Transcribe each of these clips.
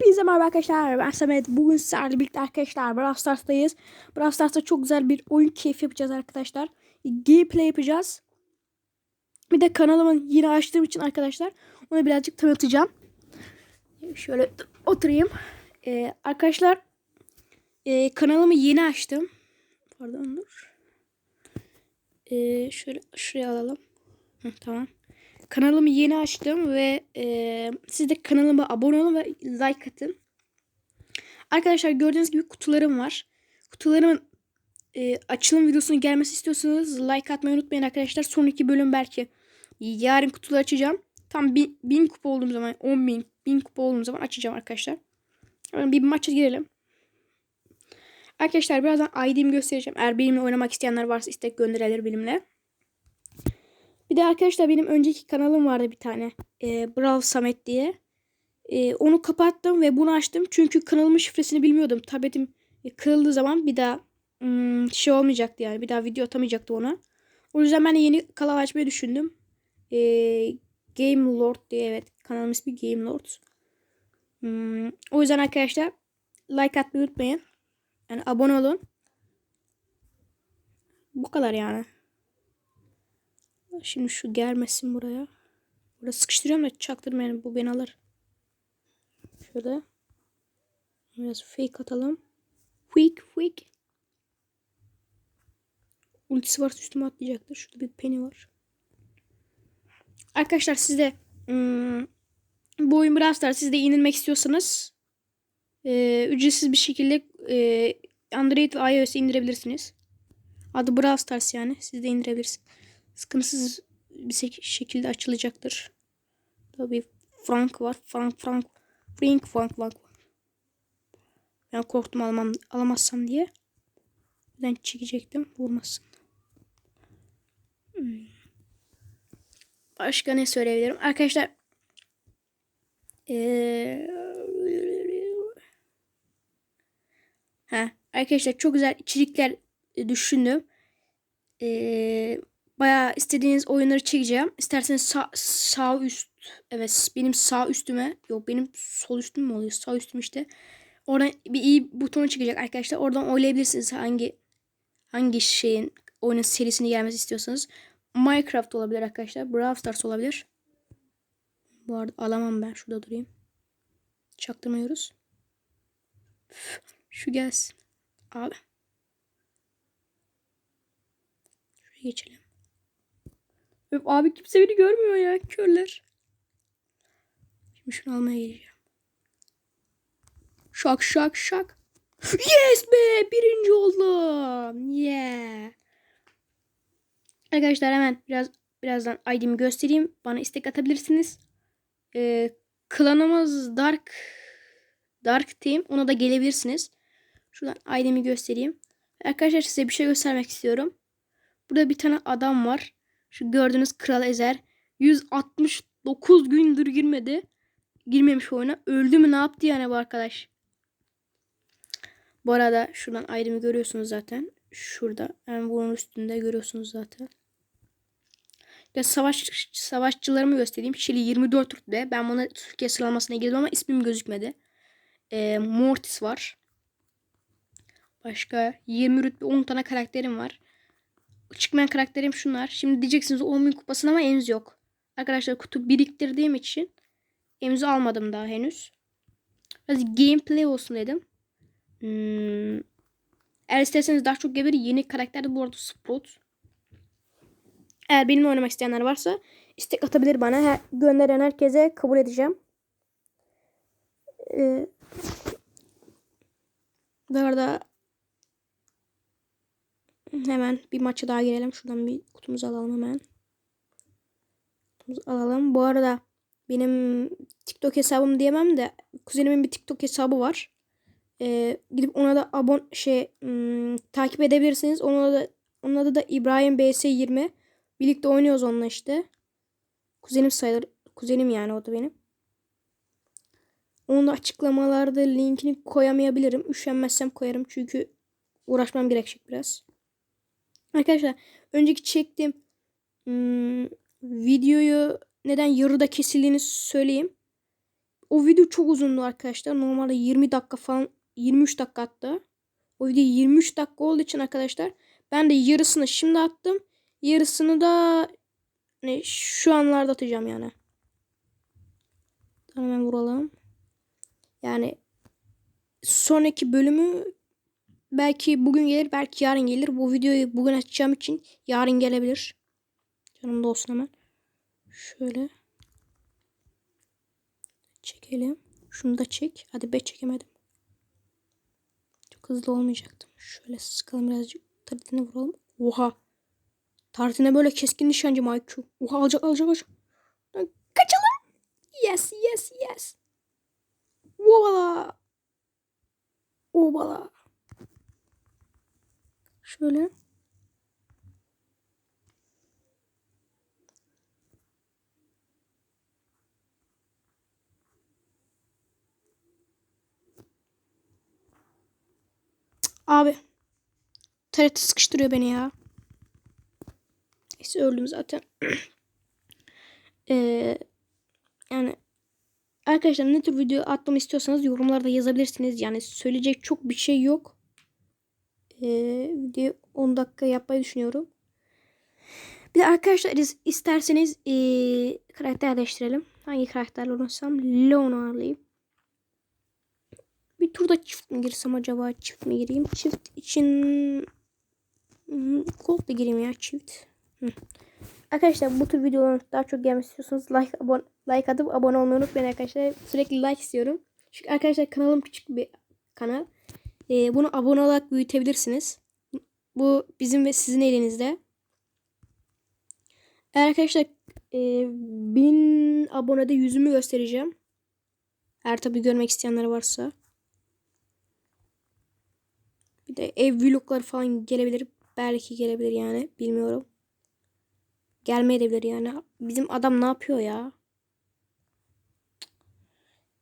Hepinize merhaba arkadaşlar. Ben Samet. Bugün sizlerle birlikte arkadaşlar Brawl Stars'tayız. Brawl Stars'ta çok güzel bir oyun keyfi yapacağız arkadaşlar. Gameplay yapacağız. Bir de kanalımı yine açtığım için arkadaşlar onu birazcık tanıtacağım. Şöyle oturayım. Ee, arkadaşlar e, kanalımı yeni açtım. Pardon dur. Ee, şöyle şuraya alalım. Hı, tamam. Kanalımı yeni açtım ve e, siz de kanalıma abone olun ve like atın. Arkadaşlar gördüğünüz gibi kutularım var. Kutularımın e, açılım videosunun gelmesi istiyorsanız like atmayı unutmayın arkadaşlar. Sonraki bölüm belki yarın kutuları açacağım. Tam 1000 kupa olduğum zaman 10 bin, 1000 kupa olduğum zaman açacağım arkadaşlar. Bir maça girelim. Arkadaşlar birazdan ID'mi göstereceğim. Eğer benimle oynamak isteyenler varsa istek gönderebilir benimle. Bir de arkadaşlar benim önceki kanalım vardı bir tane. E, Brawl Samet diye. E, onu kapattım ve bunu açtım. Çünkü kanalımın şifresini bilmiyordum. Tabletim kırıldığı zaman bir daha ım, şey olmayacaktı yani. Bir daha video atamayacaktı ona. O yüzden ben yeni kanal açmayı düşündüm. E, Game Lord diye evet. Kanalım ismi Game Lord. Hmm, o yüzden arkadaşlar like atmayı unutmayın. Yani abone olun. Bu kadar yani. Şimdi şu gelmesin buraya. Burada sıkıştırıyorum da çaktırmayın. Bu beni alır. Şöyle. Biraz fake atalım. Quick quick. Ultisi varsa üstüme atlayacaktır. Şurada bir penny var. Arkadaşlar siz de hmm, bu oyun Brawl Stars siz de indirmek istiyorsanız e, ücretsiz bir şekilde e, Android ve iOS indirebilirsiniz. Adı Brawl Stars yani. Siz de indirebilirsiniz sıkıntısız bir şekilde açılacaktır. Tabii Frank var. Frank Frank Frank Frank Frank. Ben korktum alamam, alamazsam diye. Ben çekecektim. Vurmasın. Hmm. Başka ne söyleyebilirim? Arkadaşlar ee... ha, arkadaşlar çok güzel içerikler düşündüm. Ee, Bayağı istediğiniz oyunları çekeceğim. İsterseniz sağ, sağ üst. Evet benim sağ üstüme. Yok benim sol üstüm mü oluyor? Sağ üstüm işte. Oradan bir iyi butonu çıkacak arkadaşlar. Oradan oylayabilirsiniz hangi hangi şeyin oyunun serisini gelmesi istiyorsanız. Minecraft olabilir arkadaşlar. Brawl Stars olabilir. Bu arada alamam ben. Şurada durayım. Çaktırmıyoruz. Şu gelsin. Abi. Şuraya geçelim. Öf, abi kimse beni görmüyor ya körler. Şimdi şunu almaya geleceğim. Şak şak şak. Yes be birinci oldum. Yeah. Arkadaşlar hemen biraz birazdan ID'mi göstereyim. Bana istek atabilirsiniz. Ee, klanımız Dark Dark Team. Ona da gelebilirsiniz. Şuradan ID'mi göstereyim. Arkadaşlar size bir şey göstermek istiyorum. Burada bir tane adam var. Şu gördüğünüz Kral Ezer 169 gündür girmedi. Girmemiş oyuna. Öldü mü ne yaptı yani bu arkadaş? Bu arada şuradan ayrımı görüyorsunuz zaten. Şurada. Yani bunun üstünde görüyorsunuz zaten. Ya savaş savaşçılarımı göstereyim. Şili 24 rütbe. Ben buna Türkiye sıralamasına girdim ama ismim gözükmedi. Ee, Mortis var. Başka 20 rütbe 10 tane karakterim var çıkmayan karakterim şunlar. Şimdi diyeceksiniz 10.000 kupasın ama emz yok. Arkadaşlar kutu biriktirdiğim için emzi almadım daha henüz. Biraz gameplay olsun dedim. Hmm. Eğer isterseniz daha çok gelir yeni karakter de bu arada Sprout. Eğer benimle oynamak isteyenler varsa istek atabilir bana. Her, gönderen herkese kabul edeceğim. Ee, bu arada Hemen bir maça daha girelim. Şuradan bir kutumuzu alalım hemen. Kutumuzu alalım. Bu arada benim TikTok hesabım diyemem de kuzenimin bir TikTok hesabı var. Ee, gidip ona da abon şey ım, takip edebilirsiniz. Ona da onun adı da İbrahim BS20. Birlikte oynuyoruz onunla işte. Kuzenim sayılır. Kuzenim yani o da benim. Onun da açıklamalarda linkini koyamayabilirim. Üşenmezsem koyarım çünkü uğraşmam gerekecek biraz. Arkadaşlar önceki çektiğim hmm, videoyu neden yarıda kesildiğini söyleyeyim. o video çok uzundu arkadaşlar. Normalde 20 dakika falan 23 dakika hatta. O video 23 dakika olduğu için arkadaşlar ben de yarısını şimdi attım. Yarısını da ne şu anlarda atacağım yani. Hemen vuralım. Yani sonraki bölümü belki bugün gelir belki yarın gelir. Bu videoyu bugün açacağım için yarın gelebilir. Canım da olsun hemen. Şöyle. Çekelim. Şunu da çek. Hadi be çekemedim. Çok hızlı olmayacaktım. Şöyle sıkalım birazcık. Tartine vuralım. Oha. Tartine böyle keskin nişancı IQ. Oha alacak alacak alacak. Kaçalım. Yes yes yes. Obala. Obala. Şöyle. Abi. TRT sıkıştırıyor beni ya. Neyse öldüm zaten. Ee, yani arkadaşlar ne tür video atmamı istiyorsanız yorumlarda yazabilirsiniz. Yani söyleyecek çok bir şey yok. Ee, video 10 dakika yapmayı düşünüyorum. Bir de arkadaşlar is- isterseniz ee, karakter değiştirelim. Hangi karakterle oynasam? Leon'u alayım. Bir turda çift mi girsem acaba? Çift mi gireyim? Çift için Hmm, Colt da gireyim ya çift. Hı. Arkadaşlar bu tür videoların daha çok gelmesi istiyorsanız like, abone, like atıp abone olmayı unutmayın arkadaşlar. Sürekli like istiyorum. Çünkü arkadaşlar kanalım küçük bir kanal. Ee, bunu abone olarak büyütebilirsiniz. Bu bizim ve sizin elinizde. Eğer arkadaşlar e, 1000 abonede yüzümü göstereceğim. Eğer tabi görmek isteyenler varsa. Bir de ev vlogları falan gelebilir. Belki gelebilir yani. Bilmiyorum. Gelmeyebilir yani. Bizim adam ne yapıyor ya?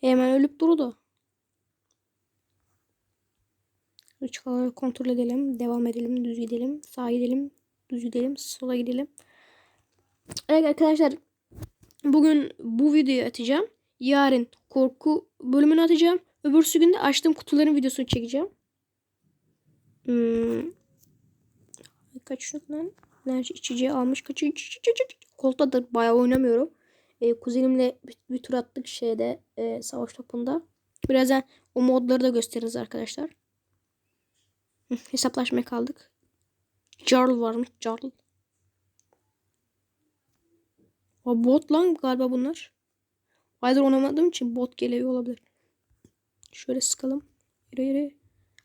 Hemen ölüp durdu. Çıkaları kontrol edelim. Devam edelim. Düz gidelim. Sağa gidelim. Düz gidelim. Sola gidelim. Evet arkadaşlar. Bugün bu videoyu atacağım. Yarın korku bölümünü atacağım. Öbürsü gün de açtığım kutuların videosunu çekeceğim. Hmm. Kaç şundan? Enerji içeceği almış. Kaç Kolta da bayağı oynamıyorum. Ee, kuzenimle bir, bir tur attık şeyde e, savaş topunda. Birazdan o modları da gösteririz arkadaşlar. Hesaplaşmaya kaldık. Jarl varmış. Jarl. O bot lan galiba bunlar. Baydır oynamadığım için bot geliyor olabilir. Şöyle sıkalım. Yürü yürü.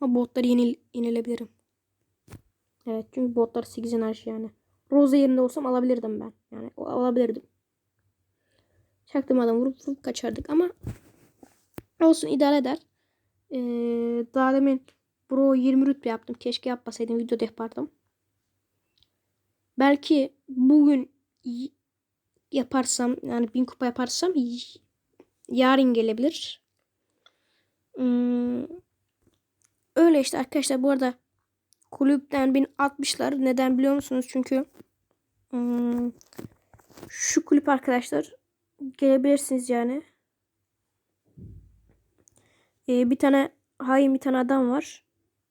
Ama botları yenil yenilebilirim. Evet çünkü botlar 8 enerji yani. Rosa yerinde olsam alabilirdim ben. Yani alabilirdim. Çaktırmadan vurup vurup kaçardık ama olsun idare eder. Ee, daha demin Bro 20 rütbe yaptım. Keşke yapmasaydım. Videoda yapardım. Belki bugün yaparsam yani 1000 kupa yaparsam yarın gelebilir. Hmm, öyle işte arkadaşlar bu arada kulüpten beni atmışlar. Neden biliyor musunuz? Çünkü hmm, şu kulüp arkadaşlar gelebilirsiniz yani. Ee, bir tane hain bir tane adam var.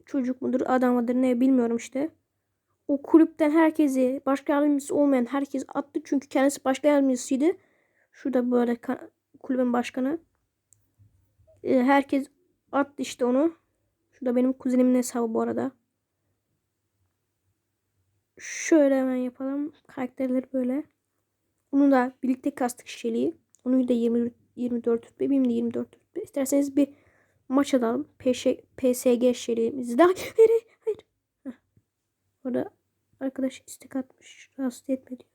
Çocuk mudur adam mıdır ne bilmiyorum işte. O kulüpten herkesi başka yardımcısı olmayan herkes attı. Çünkü kendisi başka yardımcısıydı. Şurada böyle kulübün başkanı. Ee, herkes attı işte onu. Şurada benim kuzenimin hesabı bu arada. Şöyle hemen yapalım. Karakterleri böyle. Bunu da birlikte kastık şişeliği. Onu da 20, 24 rütbe. Benim de 24 rütbe. İsterseniz bir maç alalım. PS, PSG şişeliğimizi de. Hayır hayır. hayır. Heh. Arkadaş istek atmış. Rahatsız etme diyor.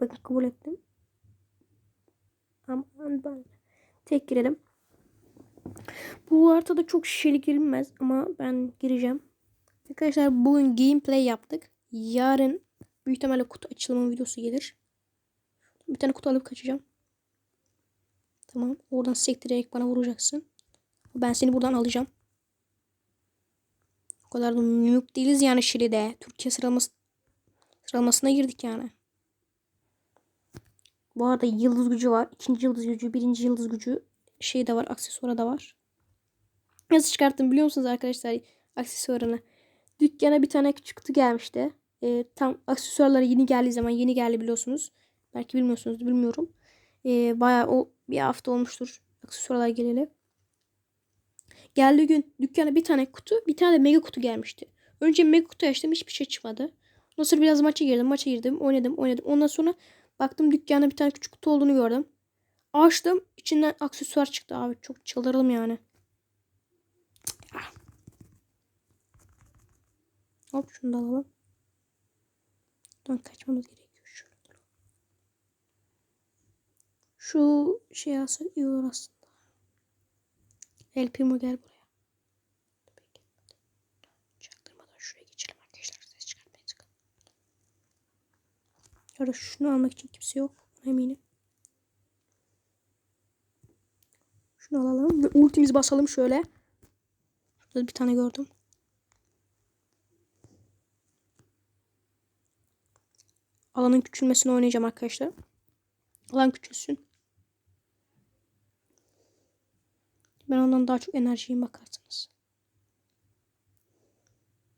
Bakın kabul ettim. Aman ben. Tek girelim. Bu haritada çok şişeli girilmez ama ben gireceğim. Arkadaşlar bugün gameplay yaptık. Yarın büyük ihtimalle kutu açılımı videosu gelir. Bir tane kutu alıp kaçacağım. Tamam. Oradan sektirerek bana vuracaksın. Ben seni buradan alacağım. O kadar da noob değiliz yani Şili'de. Türkiye sıralaması, sıralamasına girdik yani. Bu arada yıldız gücü var. İkinci yıldız gücü, birinci yıldız gücü. şey de var. Aksesuarı da var. Nasıl çıkarttım biliyor musunuz arkadaşlar aksesuarını? Dükkana bir tane küçük gelmişti. Ee, tam aksesuarları yeni geldiği zaman yeni geldi biliyorsunuz. Belki bilmiyorsunuz bilmiyorum. Ee, bayağı o bir hafta olmuştur aksesuarlar geleli. Geldiği gün dükkana bir tane kutu bir tane de mega kutu gelmişti. Önce mega kutu açtım hiçbir şey çıkmadı. Ondan sonra biraz maça girdim. Maça girdim. Oynadım oynadım. Ondan sonra baktım dükkanda bir tane küçük kutu olduğunu gördüm. Açtım. içinden aksesuar çıktı abi. Çok çıldırdım yani. Ah. Hop şunu da alalım. Buradan kaçmamız gerekiyor. Şöyle. Şu şey alsak iyi olur aslında. El Primo gel buraya. Çaktırmadan şuraya geçelim arkadaşlar. Ses çıkartmayın sakın. Ya şunu almak için kimse yok. Eminim. Şunu alalım ve ultimizi basalım şöyle. Şurada bir tane gördüm. Alanın küçülmesini oynayacağım arkadaşlar. Alan küçülsün. Ben ondan daha çok enerjiyim bakarsınız.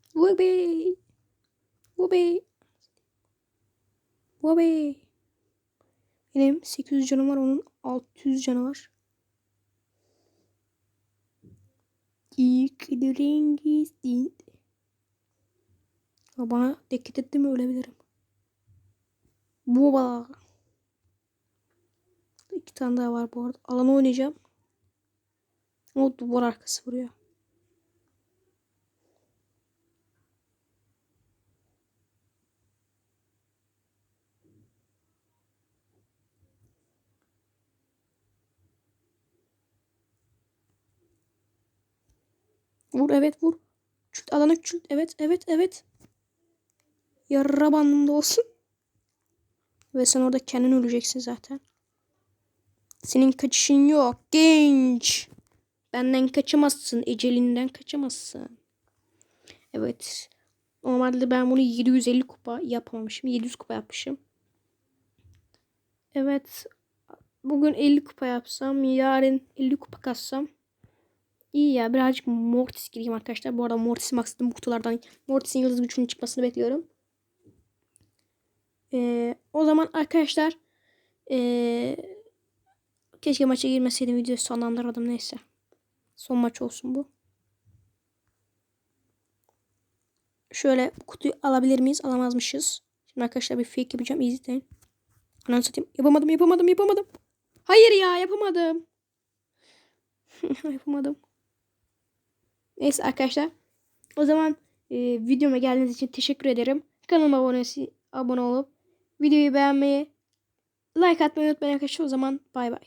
Whoopee. Whoopee. Whoopee. Benim 800 canım var. Onun 600 canı var. İlk rengi Bana dikkat etti mi ölebilirim. Boba. İki tane daha var bu arada. Alanı oynayacağım. O duvar arkası vuruyor. Vur evet vur. Küçült alana küçült. Evet evet evet. Yarra bandımda olsun. Ve sen orada kendin öleceksin zaten. Senin kaçışın yok genç. Benden kaçamazsın. Ecelinden kaçamazsın. Evet. Normalde ben bunu 750 kupa yapamamışım. 700 kupa yapmışım. Evet. Bugün 50 kupa yapsam. Yarın 50 kupa kassam. İyi ya birazcık Mortis gireyim arkadaşlar. Bu arada Mortis'i maksadım bu kutulardan. Mortis'in yıldız gücünün çıkmasını bekliyorum. Ee, o zaman arkadaşlar ee, keşke maça girmeseydim videoyu sonlandırmadım neyse. Son maç olsun bu. Şöyle kutuyu alabilir miyiz? Alamazmışız. Şimdi arkadaşlar bir fake yapacağım. İzleyin. Ananı satayım. Yapamadım yapamadım yapamadım. Hayır ya yapamadım. yapamadım. Neyse arkadaşlar. O zaman e, videoma geldiğiniz için teşekkür ederim. Kanalıma abone, abone olup videoyu beğenmeyi, like atmayı unutmayın arkadaşlar. O zaman bay bay.